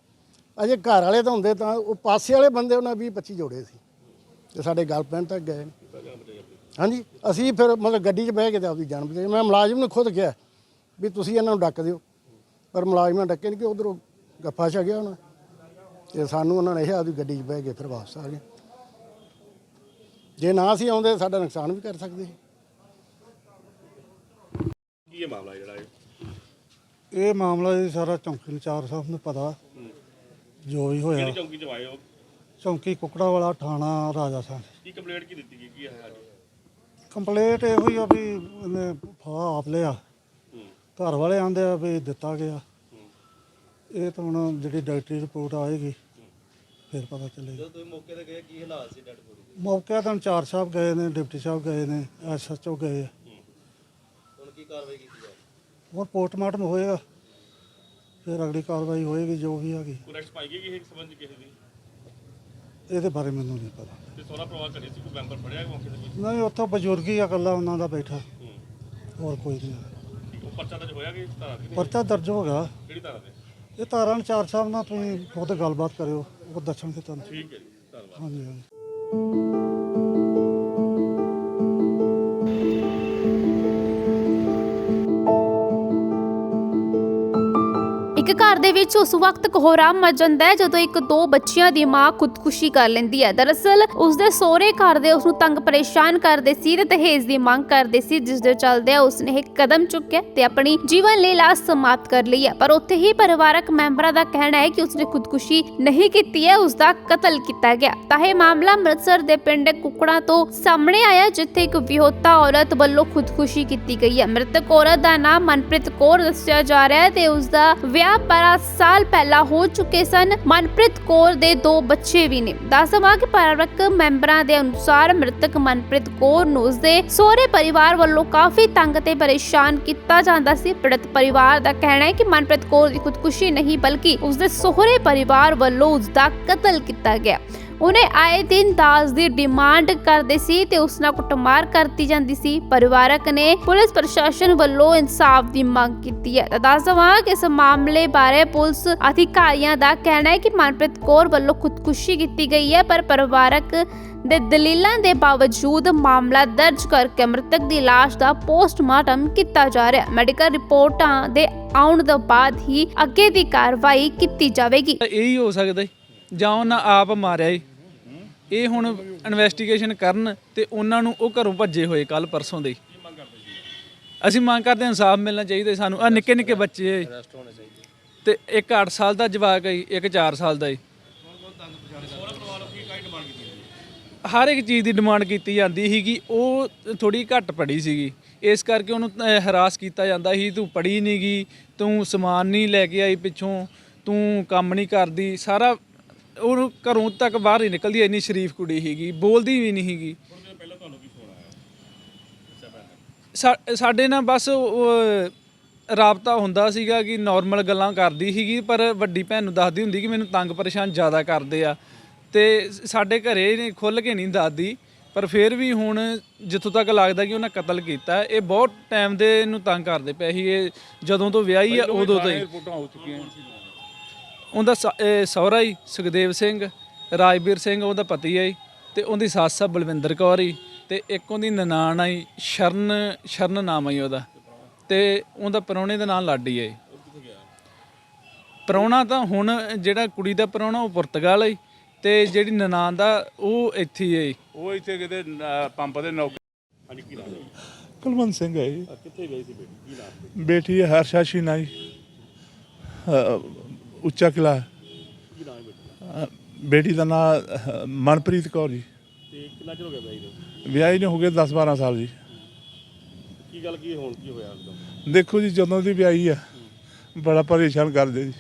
ਅਜੇ ਘਰ ਵਾਲੇ ਤਾਂ ਹੁੰਦੇ ਤਾਂ ਉਹ ਪਾਸੇ ਵਾਲੇ ਬੰਦੇ ਉਹਨਾਂ 20 25 ਜੋੜੇ ਸੀ। ਤੇ ਸਾਡੇ ਗੱਲ ਪੈਣ ਤੱਕ ਗਏ ਨੇ। ਹਾਂਜੀ, ਅਸੀਂ ਫਿਰ ਮਤਲਬ ਗੱਡੀ 'ਚ ਬਹਿ ਕੇ ਤੇ ਆਪਦੀ ਜਾਨ ਬਚਾਈ। ਮੈਂ ਮੁਲਾਜ਼ਮ ਨੂੰ ਖੁਦ ਕਿਹਾ ਵੀ ਤੁਸੀਂ ਇਹਨਾਂ ਨੂੰ ਡੱਕ ਦਿਓ। ਪਰ ਮੁਲਾਜ਼ਮ ਡੱਕੇ ਨਹੀਂ ਕਿ ਉਧਰੋਂ ਗੱਫਾ ਛ ਗਿਆ ਹੋਣਾ ਤੇ ਸਾਨੂੰ ਉਹਨਾਂ ਨੇ ਇਹ ਆਪਦੀ ਗੱਡੀ 'ਚ ਬਹਿ ਕੇ ਫਿਰ ਵਾਪਸ ਆ ਗਏ। ਜੇ ਨਾ ਅਸੀਂ ਆਉਂਦੇ ਸਾਡਾ ਨੁਕਸਾਨ ਵੀ ਕਰ ਸਕਦੇ। ਸੀ ਕੀ ਇਹ ਮਾਮਲਾ ਜਿਹੜਾ ਇਹ? ਇਹ ਮਾਮਲਾ ਜੀ ਸਾਰਾ ਚੌਂਕੀ ਇੰਚਾਰਜ ਸਾਹਿਬ ਨੂੰ ਪਤਾ। ਜੋ ਵੀ ਹੋਇਆ। ਕਿਹੜੀ ਚੌਂਕੀ ਚ ਆਏ ਹੋ? ਚੌਂਕੀ ਕੁਕੜਾ ਵਾਲਾ ਥਾਣਾ ਰਾਜਾ ਸਾਹਿਬ। ਕੀ ਕੰਪਲੇਂਟ ਕੀ ਦਿੱਤੀ ਗਈ? ਕੀ ਹੈ ਅੱਜ? ਕੰਪਲੇਂਟ ਇਹੋ ਹੀ ਆ ਵੀ ਇਹਨੇ ਫਾਹ ਆਪ ਲਿਆ। ਹੂੰ। ਘਰ ਵਾਲੇ ਆਂਦੇ ਆ ਵੀ ਦਿੱਤਾ ਗਿਆ। ਇਹ ਤਾਂ ਹੁਣ ਜਿਹੜੀ ਡਾਕਟਰੀ ਰਿਪੋਰਟ ਆਏਗੀ। ਫਿਰ ਪਤਾ ਚੱਲੇਗਾ ਜਦੋਂ ਤੁਸੀਂ ਮੌਕੇ ਤੇ ਗਏ ਕੀ ਹਾਲਾਤ ਸੀ ਡੈਡ ਬੋਡੀ ਮੌਕੇ ਤਾਂ ਇੰਚਾਰਜ ਸਾਹਿਬ ਗਏ ਨੇ ਡਿਪਟੀ ਸਾਹਿਬ ਗਏ ਨੇ ਐਸਐਚਓ ਗਏ ਆ। ਹੁਣ ਕੀ ਕਾਰਵਾਈ ਕੀਤੀ ਜਾਏ ਹੁਣ ਪੋਸਟਮਾਰਟਮ ਹੋਏਗਾ ਫਿਰ ਅਗਲੀ ਕਾਰਵਾਈ ਹੋਏਗੀ ਜੋ ਵੀ ਹੈਗੀ। ਕੋਈ ਰੈਕਟ ਪਾਈ ਗਈ ਕਿ ਇਹ ਸਬੰਧ ਚ ਕਿਸੇ ਦੀ? ਇਹਦੇ ਬਾਰੇ ਮੈਨੂੰ ਨਹੀਂ ਪਤਾ। ਤੇ ਸੋਨਾ ਪਰਿਵਾਰ ਘਰੇ ਸੀ ਕੋਈ ਮੈਂਬਰ ਫੜਿਆ ਮੌਕੇ ਤੇ ਕੋਈ? ਨਹੀਂ ਉੱਥੋਂ ਬਜ਼ੁਰਗ ਹੀ ਆ ਇਕੱਲਾ ਉਹਨਾਂ ਦਾ ਬੈਠਾ। ਹੂੰ। ਹੋਰ ਕੋਈ ਨਹੀਂ। ਠੀਕ, ਉਹ ਪਰਚਾ ਤਾਂ ਹੋਇਆ ਕਿ ਧਾਰਾ ਦੀ ਪਰਚਾ ਦਰਜ ਹੋ ਗਿਆ। ਕਿਹੜੀ ਧਾਰਾ ਤੇ? ਇਹ ਤਾਰਾਂ ਚਾਰ ਸਾਹਿਬ ਨਾਲ ਤੁਸੀਂ ਖੁਦ ਗੱਲਬਾਤ ਕਰਿਓ ਉਹ ਦੱਸਣਗੇ ਤੁਹਾਨੂੰ ਠੀਕ ਹੈ ਜੀ ਧੰਨਵਾਦ। ਹਾਂਜੀ ਹਾਂਜੀ। ਘਰ ਦੇ ਵਿੱਚ ਉਸ ਵਕਤ ਕੋਹਰਾਮ ਮਚ ਜਾਂਦਾ ਹੈ, ਜਦੋਂ ਇੱਕ ਦੋ ਬੱਚਿਆਂ ਦੀ ਮਾਂ ਖੁਦਕੁਸ਼ੀ ਕਰ ਲੈਂਦੀ ਹੈ। ਦਰਅਸਲ ਉਸ ਦੇ ਸਹੁਰੇ ਘਰ ਦੇ ਉਸ ਨੂੰ ਤੰਗ ਪਰੇਸ਼ਾਨ ਕਰਦੇ ਸੀ ਤੇ ਦਹੇਜ ਦੀ ਮੰਗ ਕਰਦੇ ਸੀ, ਜਿਸ ਦੇ ਚੱਲਦੇ ਉਸ ਨੇ ਇੱਕ ਕਦਮ ਚੁੱਕਿਆ ਤੇ ਆਪਣੀ ਜੀਵਨ ਲੀਲਾ ਸਮਾਪਤ ਕਰ ਲਈ ਹੈ। ਪਰ ਉੱਥੇ ਹੀ ਪਰਿਵਾਰਕ ਮੈਂਬਰਾਂ ਦਾ ਕਹਿਣਾ ਹੈ ਕਿ ਉਸਨੇ ਖੁਦਕੁਸ਼ੀ ਨਹੀਂ ਕੀਤੀ ਹੈ ਉਸ ਦਾ ਕਤਲ ਕੀਤਾ ਗਿਆ। ਤਾਂ ਇਹ ਮਾਮਲਾ ਅੰਮ੍ਰਿਤਸਰ ਦੇ ਪਿੰਡ ਕੁਕੜਾ ਤੋਂ ਸਾਹਮਣੇ ਆਇਆ, ਜਿੱਥੇ ਇੱਕ ਵਿਹੋਤਾ ਔਰਤ ਵੱਲੋਂ ਖੁਦਕੁਸ਼ੀ ਕੀਤੀ ਗਈ ਹੈ। ਮ੍ਰਿਤਕ ਔਰਤ ਦਾ ਨਾਮ ਮਨਪ੍ਰੀਤ ਕੌਰ ਦੱਸਿਆ ਜਾ ਰਿਹਾ ਹੈ ਤੇ ਉਸ ਦਾ ਵਿਆਹ 12 ਸਾਲ ਪਹਿਲਾਂ ਹੋ ਚੁੱਕੇ ਸਨ। ਮਨਪ੍ਰੀਤ ਕੌਰ ਦੇ ਦੋ ਬੱਚੇ ਵੀ ਨੇ। ਦੱਸਵਾਂ ਕਿ ਪਰਿਵਾਰਕ ਮੈਂਬਰਾਂ ਦੇ ਅਨੁਸਾਰ ਮ੍ਰਿਤਕ ਮਨਪ੍ਰੀਤ ਕੌਰ ਨੂੰ ਉਸਦੇ ਸਹੁਰੇ ਪਰਿਵਾਰ ਵੱਲੋਂ ਕਾਫੀ ਤੰਗ ਤੇ ਪਰੇਸ਼ਾਨ ਕੀਤਾ ਜਾਂਦਾ ਸੀ। ਪੀੜਤ ਪਰਿਵਾਰ ਦਾ ਕਹਿਣਾ ਹੈ ਕਿ ਮਨਪ੍ਰੀਤ ਕੌਰ ਦੀ ਖੁਦਕੁਸ਼ੀ ਨਹੀਂ, ਬਲਕਿ ਉਸਦੇ ਸਹੁਰੇ ਪਰਿਵਾਰ ਵੱਲੋਂ ਉਸਦਾ ਕਤਲ ਕੀਤਾ ਗਿਆ। ਉਹਨੇ ਆਏ ਦਿਨ ਦਾਜ ਦੀ ਡਿਮਾਂਡ ਕਰਦੇ ਸੀ ਤੇ ਉਸ ਨਾਲ ਕੁੱਟਮਾਰ ਕਰਤੀ ਜਾਂਦੀ ਸੀ। ਪਰਿਵਾਰਕ ਨੇ ਪੁਲਿਸ ਪ੍ਰਸ਼ਾਸਨ ਵੱਲੋਂ ਇਨਸਾਫ ਦੀ ਮੰਗ ਕੀਤੀ ਹੈ। ਦੱਸ ਦੇਵਾਂ ਕਿ ਇਸ ਮਾਮਲੇ ਬਾਰੇ ਪੁਲਿਸ ਅਧਿਕਾਰੀਆਂ ਦਾ ਕਹਿਣਾ ਹੈ ਕਿ ਮਨਪ੍ਰੀਤ ਕੌਰ ਵੱਲੋਂ ਖੁਦਕੁਸ਼ੀ ਕੀਤੀ ਗਈ ਹੈ, ਪਰ ਪਰਿਵਾਰਕ ਦੇ ਦਲੀਲਾਂ ਦੇ ਬਾਵਜੂਦ ਮਾਮਲਾ ਦਰਜ ਕਰਕੇ ਮ੍ਰਿਤਕ ਦੀ ਲਾਸ਼ ਦਾ ਪੋਸਟਮਾਰਟਮ ਕੀਤਾ ਜਾ ਰਿਹਾ ਮੈਡੀਕਲ ਰਿਪੋਰਟਾਂ ਦੇ ਆਉਣ ਤੋਂ ਬਾਅਦ ਹੀ ਅੱਗੇ ਦੀ ਕਾਰਵਾਈ ਕੀਤੀ ਜਾਵੇਗੀ। ਇਹ ਹੀ ਹੋ ਸਕਦਾ ਈ। ਜਾਂ ਉਹਨਾਂ ਆਪ ਮਾਰਿਆ ਏ ਇਹ ਹੁਣ ਇਨਵੈਸਟੀਗੇਸ਼ਨ ਕਰਨ ਤੇ ਉਹਨਾਂ ਨੂੰ ਉਹ ਘਰੋਂ ਭੱਜੇ ਹੋਏ ਕੱਲ ਪਰਸੋਂ ਦੇ ਅਸੀਂ ਮੰਗ ਕਰਦੇ ਇਨਸਾਫ ਮਿਲਣਾ ਚਾਹੀਦਾ ਸਾਨੂੰ। ਆ ਨਿੱਕੇ ਨਿੱਕੇ ਬੱਚੇ ਏ ਤੇ ਇੱਕ 8 ਸਾਲ ਦਾ ਜਵਾਕ ਹੈ ਇੱਕ 4 ਸਾਲ ਦਾ ਈ। ਹਰ ਇੱਕ ਚੀਜ਼ ਦੀ ਡਿਮਾਂਡ ਕੀਤੀ ਜਾਂਦੀ ਸੀਗੀ। ਉਹ ਥੋੜੀ ਘੱਟ ਪੜੀ ਸੀਗੀ। ਇਸ ਕਰਕੇ ਉਹਨੂੰ ਹਰਾਸ ਕੀਤਾ ਜਾਂਦਾ ਸੀ। ਤੂੰ ਪੜੀ ਨਹੀਂ ਗਈ ਤੂੰ ਸਮਾਨ ਨਹੀਂ ਲੈ ਕੇ ਆਈ ਪਿੱਛੋਂ, ਤੂੰ ਕੰਮ ਨਹੀਂ ਕਰਦੀ। ਸਾਰਾ ਉਹਨੂੰ ਘਰੋਂ ਤੱਕ ਬਾਹਰ ਹੀ ਨਿਕਲਦੀ ਇੰਨੀ ਸ਼ਰੀਫ ਕੁੜੀ ਸੀਗੀ ਬੋਲਦੀ ਵੀ ਨਹੀਂ ਸਾ- ਸਾਡੇ ਨਾਲ ਬਸ ਉਹ ਰਾਬਤਾ ਹੁੰਦਾ ਸੀਗਾ ਕਿ ਨਾਰਮਲ ਗੱਲਾਂ ਕਰਦੀ ਸੀਗੀ ਪਰ ਵੱਡੀ ਭੈਣ ਨੂੰ ਦੱਸਦੀ ਹੁੰਦੀ ਕਿ ਮੈਨੂੰ ਤੰਗ ਪਰੇਸ਼ਾਨ ਜ਼ਿਆਦਾ ਕਰਦੇ ਆ। ਤੇ ਸਾਡੇ ਘਰੇ ਨੇ ਖੁੱਲ ਕੇ ਨਹੀਂ ਦੱਸਦੀ ਪਰ ਫਿਰ ਵੀ ਹੁਣ ਜਿੱਥੋਂ ਤੱਕ ਲੱਗਦਾ ਕਿ ਉਹਨਾਂ ਕਤਲ ਕੀਤਾ ਇਹ ਬਹੁਤ ਟਾਈਮ ਦੇ ਇਹਨੂੰ ਤੰਗ ਕਰਦੇ ਪਏ ਸੀ ਇਹ ਜਦੋਂ ਤੋਂ ਵਿਆਹੀ ਆ ਉਦੋਂ ਤੋਂ ਹੀ। ਉਹਦਾ ਸਹੁਰਾ ਹੀ ਸੁਖਦੇਵ ਸਿੰਘ ਰਾਜਵੀਰ ਸਿੰਘ ਉਹਦਾ ਪਤੀ ਹੈ ਤੇ ਉਹਦੀ ਸੱਸ ਆ ਬਲਵਿੰਦਰ ਕੌਰ ਹੀ ਤੇ ਇੱਕ ਉਹਦੀ ਨਨਾਣ ਆਈ ਸ਼ਰਨ ਸ਼ਰਨ ਨਾਮ ਆਈ ਉਹਦਾ ਤੇ ਉਹਦਾ ਪ੍ਰਾਹੁਣੇ ਦਾ ਨਾਮ ਲਾਡੀ ਹੈ ਜੀ। ਪ੍ਰਾਹੁਣਾ ਤਾਂ ਹੁਣ ਜਿਹੜਾ ਕੁੜੀ ਦਾ ਪ੍ਰਾਹੁਣਾ ਉਹ ਪੁਰਤਗਾਲ ਹੈ ਤੇ ਜਿਹੜੀ ਨਨਾਣ ਦਾ ਉਹ ਇੱਥੇ ਹੀ। ਉਹ ਇੱਥੇ ਕਿਤੇ ਪੰਪ ਦੇ ਨੌਕਰ ਹਾਂਜੀ ਕੀ ਨਾਮ ਹੈ? ਕੁਲਵੰਤ ਸਿੰਘ ਹੈ ਕਿੱਥੇ ਗਈ ਸੀ ਬੇਟੀ? ਕੀ ਨਾਮ ਬੇਟੀ ਹੈ ਹਰਸ਼ਾ ਸ਼ੀਨਾ ਜੀ। ਉੱਚਾ ਕਿਲਾ ਕੀ ਨਾਮ ਹੈ। ਬੇਟੀ ਦਾ? ਅਹ, ਬੇਟੀ ਦਾ ਨਾਮ ਮਨਪ੍ਰੀਤ ਕੌਰ ਜੀ। ਤੇ ਕਿੰਨਾ ਚਿਰ ਹੋ ਗਿਆ ਬਾਈ ਨੂੰ? ਵਿਆਹੀ ਨੂੰ ਹੋ ਗਏ 10 12 ਸਾਲ ਜੀ। ਕੀ ਗੱਲ ਕੀ ਹੁਣ ਕੀ ਹੋਇਆ ਉਦੋਂ ਦੇਖੋ ਜੀ ਜਦੋਂ ਦੀ ਵਿਆਹੀ ਆ ਬੜਾ ਪਰੇਸ਼ਾਨ ਕਰਦੇ ਜੀ।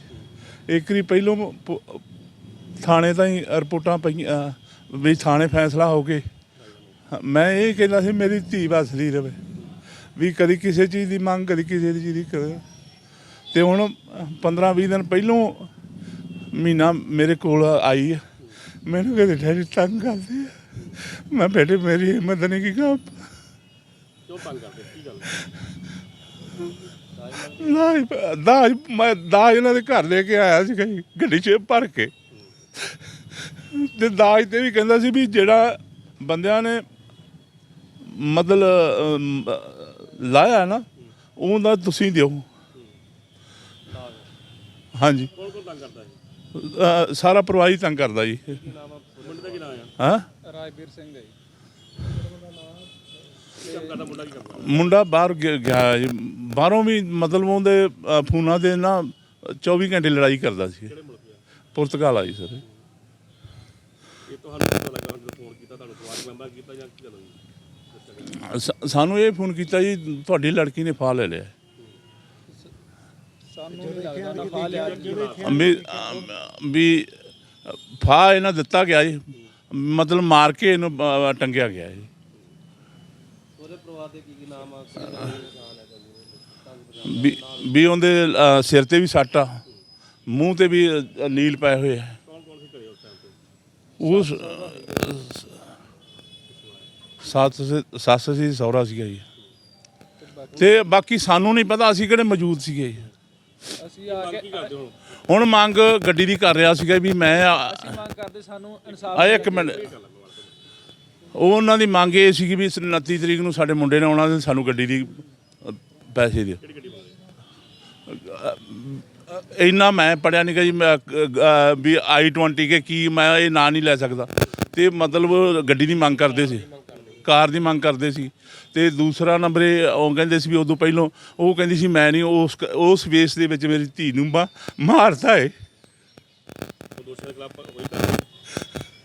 ਇੱਕ ਵਾਰੀ ਪਹਿਲੋਂ ਪ- ਥਾਣੇ ਤਾਈਂ ਰਿਪੋਰਟਾਂ ਪਈਆਂ ਵੀ ਥਾਣੇ ਫੈਸਲਾ ਹੋ ਕੇ। ਮੈਂ ਇਹ ਕਹਿੰਦਾ ਸੀ ਮੇਰੀ ਧੀ ਵਸਦੀ ਰਵੇ। ਵੀ ਕਦੀ ਕਿਸੇ ਚੀਜ਼ ਦੀ ਮੰਗ ਕਦੀ ਕਿਸੇ ਦੀ ਚੀਜ਼ ਦੀ ਕਰੇ ਤੇ ਹੁਣ 15 20 ਦਿਨ ਪਹਿਲੋਂ ਮਹੀਨਾ ਮੇਰੇ ਕੋਲ ਆਈ ਆ। ਮੈਨੂੰ ਕਹਿੰਦੇ ਡੈਡੀ ਤੰਗ ਕਰਦੇ ਆ। ਮੈਂ ਬੇਟੇ ਮੇਰੀ ਹਿੰਮਤ ਨਹੀਂ ਕੀ ਕੰਮ ਕਿਉਂ ਤੰਗ ਕਰਦੇ? ਕੀ ਗੱਲ? ਦਾਜ ਦਾਜ ਮੈਂ ਦਾਜ ਇਹਨਾਂ ਦੇ ਘਰ ਲੈ ਕੇ ਆਇਆ ਸੀ ਗੱਡੀ 'ਚ ਭਰ ਕੇ। ਤੇ ਦਾਜ ਤੇ ਵੀ ਕਹਿੰਦਾ ਸੀ ਵੀ ਜਿਹੜਾ ਬੰਦਿਆਂ ਨੇ ਮਤਲਬ ਅਮ, ਲਾਇਆ ਨਾ ਉਹਦਾ ਤੁਸੀਂ ਦਿਓ। ਹਾਂਜੀ। ਕੌਣ ਕੌਣ ਤੰਗ ਕਰਦਾ ਹੈ ਅ, ਸਾਰਾ ਪਰਿਵਾਰ ਹੀ ਤੰਗ ਕਰਦਾ ਜੀ। ਮੁੰਡੇ ਦਾ ਕੀ ਨਾਮ ਆ? ਹਾਂ? ਰਾਜਵੀਰ ਸਿੰਘ ਹੈ ਜੀ। ਕੀ ਕੰਮ ਕਰਦਾ ਮੁੰਡਾ ਕੀ ਕਰਦਾ? ਮੁੰਡਾ ਬਾਹਰ ਗਿਆ ਗਿਆ ਜੀ। ਬਾਹਰੋਂ ਵੀ ਮਤਲਬ ਉਹਦੇ ਅ, ਫੋਨਾਂ ਤੇ ਨਾ 24 ਘੰਟੇ ਲੜਾਈ ਕਰਦਾ ਸੀ। ਕਿਹੜੇ ਮੁਲਕ ਆ ਪੁਰਤਗਾਲ ਆਈ ਸਰ। ਇਹ ਤੁਹਾਨੂੰ ਪਤਾ ਲੱਗਾ ਜਦੋਂ ਫੋਨ ਕੀਤਾ ਤੁਹਾਨੂੰ ਪਰਿਵਾਰਕ ਮੈਂਬਰ ਕੀਤਾ ਜਾਂ ਕੀ ਗੱਲ ਹੋਈ? ਦੱਸਿਆ ਕਰੋ। ਸ- ਸਾਨੂੰ ਇਹ ਫੋਨ ਕੀਤਾ ਜੀ ਤੁਹਾਡੀ ਲੜਕੀ ਨੇ ਫਾਹ ਲੈ ਲਿਆ ਸਾਨੂੰ ਨਹੀਂ ਲੱਗਦਾ ਨਾ ਫਾ ਲਿਆ ਵੀ ਅਮ, ਵੀ ਫਾਹ ਇਹਨਾਂ ਦਿੱਤਾ ਗਿਆ ਜੀ। ਮਤਲਬ ਮਾਰ ਕੇ ਇਹਨੂੰ ਅ, ਟੰਗਿਆ ਗਿਆ ਜੀ। ਵੀ ਵੀ ਉਹਦੇ ਅ, ਸਿਰ ਤੇ ਵੀ ਸੱਟ ਆ। ਮੂੰਹ ਤੇ ਵੀ ਅ, ਨੀਲ ਪਏ ਹੋਏ ਆ। ਕੌਣ ਕੌਣ ਸੀ ਘਰੇ ਉਸ ਟਾਈਮ ਤੇ ਉਸ ਸੱਸ ਸੀ- ਸੱਸ ਸੀ ਸਹੁਰਾ ਸੀਗਾ ਜੀ। ਤੇ ਬਾਕੀ ਸਾਨੂੰ ਨਹੀਂ ਪਤਾ ਅਸੀਂ ਕਿਹੜੇ ਮੌਜੂਦ ਸੀਗੇ ਜੀ। ਅਸੀਂ ਆ ਕੇ ਹੁਣ? ਮੰਗ ਗੱਡੀ ਦੀ ਕਰ ਰਿਹਾ ਸੀਗਾ ਵੀ ਮੈਂ ਆ- ਅਸੀਂ ਮੰਗ ਕਰਦੇ ਸਾਨੂੰ ਇਨਸਾਫ ਆ ਇੱਕ ਮਿੰਟ। ਉਹ ਉਹਨਾਂ ਦੀ ਮੰਗ ਇਹ ਸੀ ਕਿ ਵੀ 29 ਤਰੀਕ ਨੂੰ ਸਾਡੇ ਮੁੰਡੇ ਨੇ ਆਉਣਾ ਤੇ ਸਾਨੂੰ ਗੱਡੀ ਦੀ ਅ, ਪੈਸੇ ਦਿਓ। ਅ, ਇੰਨਾ ਮੈਂ ਪੜਿਆ ਨਹੀਂ ਕਿ ਜੀ ਮੈਂ, ਅ, ਅ, ਵੀ i20 ਕੇ ਕੀ ਮੈਂ ਇਹ ਨਾਂ ਨਹੀਂ ਲੈ ਸਕਦਾ। ਤੇ ਮਤਲਬ ਗੱਡੀ ਦੀ ਮੰਗ ਕਰਦੇ ਸੀ। ਕਾਰ ਦੀ ਮੰਗ ਕਰਦੇ ਸੀ। ਤੇ ਦੂਸਰਾ ਨੰਬਰ ਇਹ ਉਹ ਕਹਿੰਦੇ ਸੀ ਵੀ ਉਦੋਂ ਪਹਿਲੋਂ ਉਹ ਕਹਿੰਦੀ ਸੀ ਮੈਂ ਨਹੀਂ ਉਸ ਉਸ ਵੇਸ ਦੇ ਵਿੱਚ ਮੇਰੀ ਧੀ ਨੂੰ ਮਾ- ਮਾਰਤਾ ਏ। ਉਹ ਦੋਸ਼ੀਆਂ ਦੇ ਖਿਲਾਫ ਹੋਈ ਤਾਂ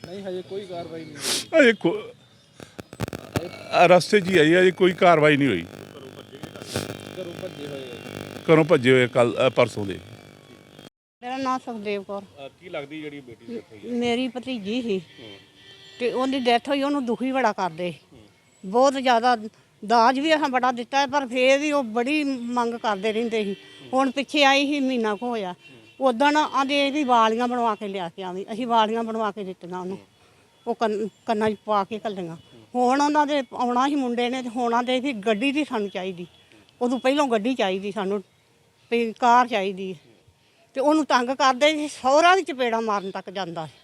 ਨਹੀਂ ਹਜੇ ਕੋਈ ਕਾਰਵਾਈ ਨਹੀਂ ਹੋਈ। ਅਜੇ ਕੋ ਅ, ਰਸਤੇ 'ਚ ਹੀ ਆਈ ਅਜੇ ਕੋਈ ਕਾਰਵਾਈ ਨਹੀਂ ਹੋਈ। ਘਰੋਂ ਭੱਜੇ ਹੋਏ ਆ ਘਰੋਂ ਭੱਜੇ ਹੋਏ ਕੱਲ ਪਰਸੋਂ ਦੇ। ਨਾਮ ਸੁਖਦੇਵ ਕੌਰ। ਅਹ ਕੀ ਲੱਗਦੀ ਜਿਹੜੀ ਬੇਟੀ ਦੀ ਮੇਰੀ ਭਤੀਜੀ ਸੀ। ਤੇ ਉਹਦੀ ਡੈਥ ਹੋਈ, ਉਹਨੂੰ ਦੁਖੀ ਬੜਾ ਕਰਦੇ ਬਹੁਤ ਜ਼ਿਆਦਾ ਦਾਜ ਵੀ ਅਸੀਂ ਬੜਾ ਦਿੱਤਾ ਪਰ ਫੇਰ ਵੀ ਉਹ ਬੜੀ ਮੰਗ ਕਰਦੇ ਰਹਿੰਦੇ ਸੀ। ਹੁਣ ਪਿੱਛੇ ਆਈ ਸੀ, ਮਹੀਨਾ ਕੁ ਹੋਇਆ। ਉਦੋਂ ਆਂਦੇ ਵੀ ਵਾਲੀਆਂ ਬਣਵਾ ਕੇ ਲਿਆ ਕੇ ਆਵੀਂ, ਅਸੀਂ ਵਾਲੀਆਂ ਬਣਵਾ ਕੇ ਦਿੱਤੀਆਂ ਉਹਨੂੰ। ਉਹ ਕੰਨਾਂ 'ਚ ਪਾ ਕੇ ਕੱਲੀਆਂ। ਹੁਣ ਉਹਨਾਂ ਦੇ ਆਉਣਾ ਸੀ ਮੁੰਡੇ ਨੇ ਤੇ ਹੋਣਾ ਦੇ ਵੀ ਗੱਡੀ ਦੀ ਸਾਨੂੰ ਚਾਹੀਦੀ। ਉਦੋਂ ਪਹਿਲਾਂ ਗੱਡੀ ਚਾਹੀਦੀ ਸਾਨੂੰ, ਵੀ ਕਾਰ ਚਾਹੀਦੀ ਤੇ ਉਹਨੂੰ ਤੰਗ ਕਰਦੇ ਸੀ, ਸਹੁਰਾ ਦੀ ਚਪੇੜਾ ਮਾਰਨ ਤੱਕ ਜਾਂਦਾ ਸੀ।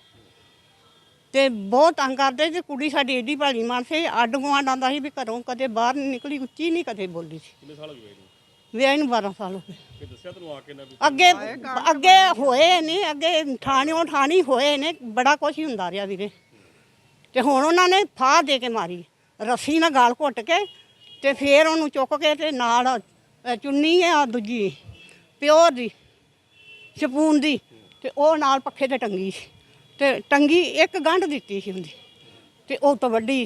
ਤੇ ਬਹੁਤ ਤੰਗ ਕਰਦੇ ਤੇ ਕੁੜੀ ਸਾਡੀ ਏਡੀ ਭਾਲੀ ਸੀ ਅੱਡ ਗੁਆਂਢ ਆਂਦਾ ਸੀ ਵੀ ਘਰੋਂ ਕਦੇ ਬਾਹਰ ਨਹੀਂ ਨਿਕਲੀ ਉੱਚੀ ਨਹੀਂ ਕਦੇ ਬੋਲੀ ਸੀ। ਕਿੰਨੇ ਸਾਲ ਹੋ ਗਏ ਇਹਨੂੰ? ਵਿਆਹ ਨੂੰ 12 ਸਾਲ ਹੋ ਗਏ। ਕਿ ਦੱਸਿਆ ਤੈਨੂੰ ਆ ਕੇ ਨਾ ਵੀ ਅੱਗੇ ਅੱਗੇ ਹੋਏ ਨੇ ਅੱਗੇ ਠਾਣਿਓ ਠਾਣੀ ਹੋਏ ਨੇ ਬੜਾ ਕੁਝ ਹੀ ਹੁੰਦਾ ਰਿਹਾ ਵੀਰੇ। ਤੇ ਹੁਣ ਉਹਨਾਂ ਨੇ ਫਾਹ ਦੇ ਕੇ ਮਾਰੀ ਰੱਸੀ ਨਾਲ ਗਾਲ ਘੁੱਟ ਕੇ ਤੇ ਫੇਰ ਉਹਨੂੰ ਚੁੱਕ ਕੇ ਤੇ ਨਾਲ ਅ, ਚੁੰਨੀ ਆ ਦੂਜੀ ਪਿਓਰ ਦੀ ਸ਼ਪੂਨ ਦੀ ਤੇ ਉਹ ਨਾਲ ਪੱਖੇ ਤੇ ਟੰਗੀ ਸੀ। ਤੇ ਟੰਗੀ ਇੱਕ ਗੰਢ ਦਿੱਤੀ ਸੀ ਹੁੰਦੀ ਤੇ ਉਹ ਤੋਂ ਵੱਡੀ।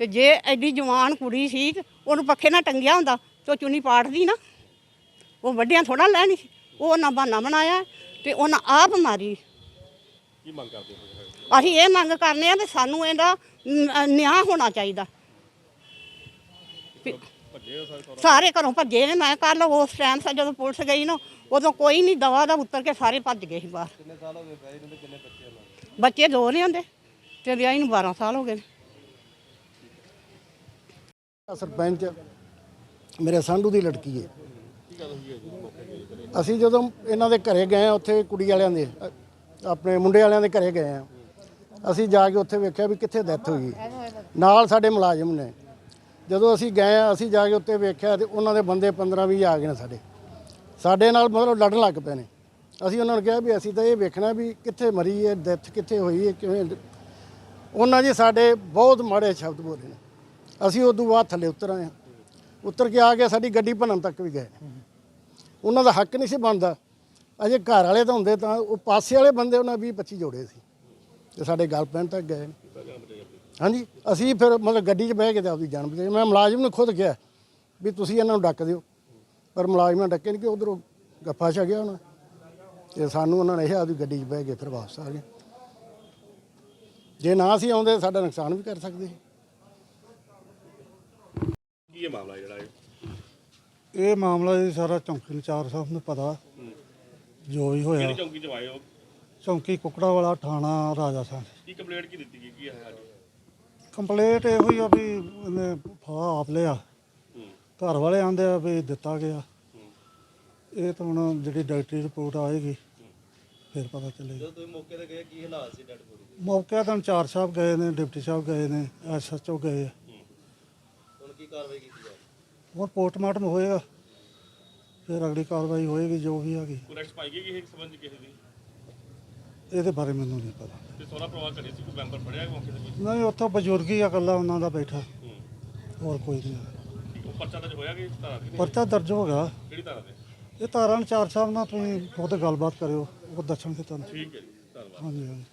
ਤੇ ਜੇ ਐਡੀ ਜਵਾਨ ਕੁੜੀ ਸੀ ਉਹਨੂੰ ਪੱਖੇ ਨਾਲ ਟੰਗਿਆ ਹੁੰਦਾ ਤੇ ਉਹ ਚੁੰਨੀ ਪਾੜਦੀ ਨਾ। ਉਹ ਵੱਡਿਆਂ ਥੋੜਾ ਲੈਣੀ ਉਹ ਉਹਨਾਂ ਬਹਾਨਾ ਬਣਾਇਆ ਤੇ ਉਹਨਾਂ ਆਪ ਮਾਰੀ। ਕੀ ਮੰਗ ਕਰਦੇ ਹੋ ਅਸੀਂ ਇਹ ਮੰਗ ਕਰਨੇ ਆ ਵੀ ਸਾਨੂੰ ਇਹਦਾ ਨਿਆਂ ਹੋਣਾ ਚਾਹੀਦਾ। ਸਾਰੇ ਘਰੋਂ ਭੱਜੇ ਨੇ ਮੈਂ ਕੱਲ ਉਸ ਟਾਈਮ ਸਾ ਜਦੋਂ ਪੁਲਿਸ ਗਈ ਨਾ ਉਦੋਂ ਕੋਈ ਨਹੀਂ ਦਵਾ ਦਾ ਉੱਤਰ ਕੇ ਸਾਰੇ ਭੱਜ ਗਏ ਸੀ ਬਾਹਰ। ਕਿੰਨੇ ਸਾਲ ਹੋ ਗਏ ਵਿਆਹ ਨੂੰ ਕਿੰਨੇ ਬੱਚੇ ਦੋ ਨੇ ਹੁੰਦੇ ਤੇ ਵਿਆਹ ਨੂੰ 12 ਸਾਲ ਹੋ ਗਏ ਨੇ। ਸਰਪੰਚ, ਮੇਰੇ ਸਾਂਢੂ ਦੀ ਲੜਕੀ ਹੈ। ਅਸੀਂ ਜਦੋਂ ਇਹਨਾਂ ਦੇ ਘਰੇ ਗਏ ਆ ਉੱਥੇ ਕੁੜੀ ਵਾਲਿਆਂ ਦੇ, ਆਪਣੇ ਮੁੰਡੇ ਵਾਲਿਆਂ ਦੇ ਘਰੇ ਗਏ ਆ ਅਸੀਂ ਜਾ ਕੇ ਉੱਥੇ ਵੇਖਿਆ ਵੀ ਕਿੱਥੇ ਡੈਥ ਹੋ ਗਈ ਨਾਲ ਸਾਡੇ ਮੁਲਾਜ਼ਮ ਨੇ। ਜਦੋਂ ਅਸੀਂ ਗਏ ਆ ਅਸੀਂ ਜਾ ਕੇ ਉੱਤੇ ਵੇਖਿਆ ਤੇ ਉਹਨਾਂ ਦੇ ਬੰਦੇ 15 20 ਆ ਗਏ ਨੇ ਸਾਡੇ। ਸਾਡੇ ਨਾਲ ਮਤਲਬ ਲੜਨ ਲੱਗ ਪਏ ਨੇ। ਅਸੀਂ ਉਹਨਾਂ ਨੂੰ ਕਿਹਾ ਵੀ ਅਸੀਂ ਤਾਂ ਇਹ ਵੇਖਣਾ ਵੀ ਕਿੱਥੇ ਮਰੀ ਹੈ ਡੈਥ ਕਿੱਥੇ ਹੋਈ ਹੈ, ਕਿਵੇਂ ਉਹਨਾਂ ਜੀ ਸਾਡੇ ਬਹੁਤ ਮਾੜੇ ਸ਼ਬਦ ਬੋਲੇ ਨੇ। ਅਸੀਂ ਉਦੋਂ ਬਾਅਦ ਥੱਲੇ ਉਤਰ ਆਏ ਹਾਂ। ਉਤਰ ਕੇ ਆ ਕੇ ਸਾਡੀ ਗੱਡੀ ਭੰਨਣ ਤੱਕ ਵੀ ਗਏ ਉਹਨਾਂ ਦਾ ਹੱਕ ਨਹੀਂ ਸੀ ਬਣਦਾ। ਅਜੇ ਘਰ ਵਾਲੇ ਤਾਂ ਹੁੰਦੇ ਤਾਂ ਉਹ ਪਾਸੇ ਵਾਲੇ ਬੰਦੇ ਉਹਨਾਂ 20 25 ਜੋੜੇ ਸੀ। ਤੇ ਸਾਡੇ ਗੱਲ ਪੈਣ ਤੱਕ ਗਏ ਹਾਂਜੀ, ਅਸੀਂ ਫਿਰ ਮਤਲਬ ਗੱਡੀ 'ਚ ਬਹਿ ਕੇ ਤੇ ਆਪਦੀ ਜਾਨ ਬਚਾਈ। ਮੈਂ ਮੁਲਾਜ਼ਮ ਨੂੰ ਖੁਦ ਕਿਹਾ ਵੀ ਤੁਸੀਂ ਇਹਨਾਂ ਨੂੰ ਡੱਕ ਦਿਓ। ਪਰ ਮੁਲਾਜ਼ਮਾਂ ਡੱਕੇ ਨਹੀਂ ਕਿ ਉਧਰੋਂ ਗੱਫਾ ਛਾ ਗਿਆ ਉਹਨਾਂ ਤੇ ਸਾਨੂੰ ਉਹਨਾਂ ਨੇ ਇਹ ਆਪਦੀ ਗੱਡੀ 'ਚ ਬਹਿ ਕੇ ਫਿਰ ਵਾਪਸ ਆ ਗਏ। ਜੇ ਨਾ ਸੀ ਆਉਂਦੇ ਸਾਡਾ ਨੁਕਸਾਨ ਵੀ ਕਰ ਸਕਦੇ। ਸੀ ਕੀ ਇਹ ਮਾਮਲਾ ਜਿਹੜਾ ਇਹ? ਇਹ ਮਾਮਲਾ ਜੀ ਸਾਰਾ ਚੌਂਕੀ ਇੰਚਾਰਜ ਸਾਹਿਬ ਨੂੰ ਪਤਾ। ਜੋ ਵੀ ਹੋਇਆ। ਕਿਹੜੀ ਚੌਂਕੀ ਚ ਆਏ ਹੋ? ਚੌਂਕੀ ਕੁਕੜਾ ਵਾਲਾ ਥਾਣਾ ਰਾਜਾ ਸਾਹਿਬ ਕੀ ਕੰਪਲੇਂਟ ਕੀ ਦਿੱਤੀ ਗਈ? ਕੀ ਹੈ ਅੱਜ? ਕੰਪਲੇਂਟ ਇਹੋ ਹੀ ਆ ਵੀ ਇਹਨੇ ਫਾਹ ਆਪ ਲਿਆ। ਘਰ ਵਾਲੇ ਆਂਦੇ ਆ ਵੀ ਦਿੱਤਾ ਗਿਆ। ਇਹ ਤਾਂ ਹੁਣ ਜਿਹੜੀ ਡਾਕਟਰੀ ਰਿਪੋਰਟ ਆਏਗੀ ਫਿਰ ਪਤਾ ਚੱਲੇਗਾ। ਜਦੋਂ ਤੁਸੀਂ ਮੌਕੇ ਤੇ ਗਏ ਕੀ ਹਾਲਾਤ ਸੀ ਡੈਡ ਬੋਡੀ ਮੌਕੇ ਤਾਂ ਚਾਰ ਸਾਹਿਬ ਗਏ ਨੇ ਡਿਪਟੀ ਸਾਹਿਬ ਗਏ ਨੇ ਐਸਐਚਓ ਗਏ ਆ। ਹੁਣ ਕੀ ਕਾਰਵਾਈ ਕੀਤੀ ਜਾ ਹੁਣ ਪੋਸਟਮਾਰਟਮ ਹੋਏਗਾ ਫਿਰ ਅਗਲੀ ਕਾਰਵਾਈ ਹੋਏਗੀ ਜੋ ਵੀ ਹੈਗੀ। ਕੋਈ ਰੈਸਟ ਪਾਈ ਗਈ ਕਿਸੇ ਸਬੰਧ ਕਿਸੇ ਦੀ? ਇਹਦੇ ਬਾਰੇ ਮੈਨੂੰ ਨਹੀਂ ਪਤਾ। ਤੇ ਸੋਹਰਾ ਪਰਿਵਾਰ ਘਰੇ ਸੀ ਕੋਈ ਮੈਂਬਰ ਫੜਿਆ ਮੌਕੇ ਤੇ ਕੋਈ? ਨਹੀਂ ਉੱਥੋਂ ਬਜ਼ੁਰਗ ਹੀ ਆ ਇਕੱਲਾ ਉਹਨਾਂ ਦਾ ਬੈਠਾ। ਹੋਰ ਕੋਈ ਨਹੀਂ ਠੀਕ, ਉਹ ਪਰਚਾ ਤਾਂ ਹੋਇਆ ਕਿ ਧਾਰਾ ਦੀ ਪਰਚਾ ਦਰਜ ਹੋ ਗਿਆ। ਕਿਹੜੀ ਧਾਰਾ ਤੇ ਇਹ ਤਾਰਾਂ ਚਾਰ ਸਾਹਿਬ ਨਾਲ ਤੁਸੀਂ ਉਹਦੇ ਗੱਲਬਾਤ ਕਰਿਓ ਉਹ ਦੱਸਣਗੇ ਤੁਹਾਨੂੰ ਠੀਕ ਹੈ ਜੀ ਧੰਨਵਾਦ। ਹਾਂਜੀ ਹਾਂਜੀ।